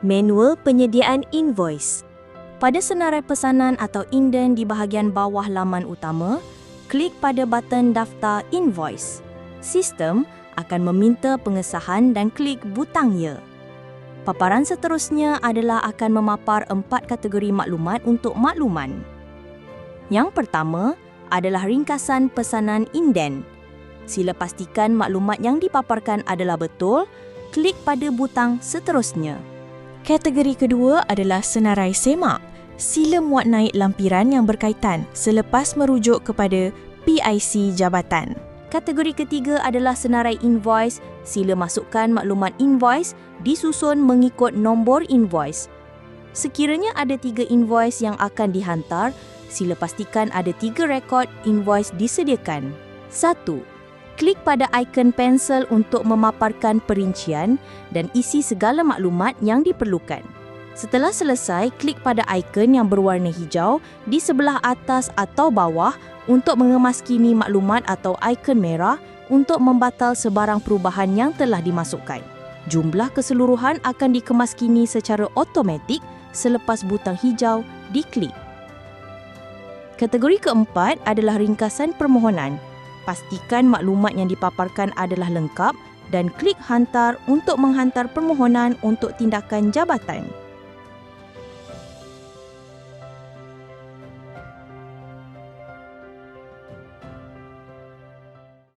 Manual penyediaan invoice. Pada senarai pesanan atau inden di bahagian bawah laman utama, klik pada button daftar invoice. Sistem akan meminta pengesahan dan klik butang ya. Paparan seterusnya adalah akan memapar empat kategori maklumat untuk makluman. Yang pertama adalah ringkasan pesanan inden. Sila pastikan maklumat yang dipaparkan adalah betul, klik pada butang seterusnya. Kategori kedua adalah senarai semak. Sila muat naik lampiran yang berkaitan selepas merujuk kepada PIC jabatan. Kategori ketiga adalah senarai invoice. Sila masukkan maklumat invoice disusun mengikut nombor invoice. Sekiranya ada tiga invoice yang akan dihantar, sila pastikan ada tiga rekod invoice disediakan. Satu, Klik pada ikon pensel untuk memaparkan perincian dan isi segala maklumat yang diperlukan. Setelah selesai, klik pada ikon yang berwarna hijau di sebelah atas atau bawah untuk mengemaskini maklumat atau ikon merah untuk membatal sebarang perubahan yang telah dimasukkan. Jumlah keseluruhan akan dikemaskini secara automatik selepas butang hijau diklik. Kategori keempat adalah ringkasan permohonan pastikan maklumat yang dipaparkan adalah lengkap dan klik hantar untuk menghantar permohonan untuk tindakan jabatan.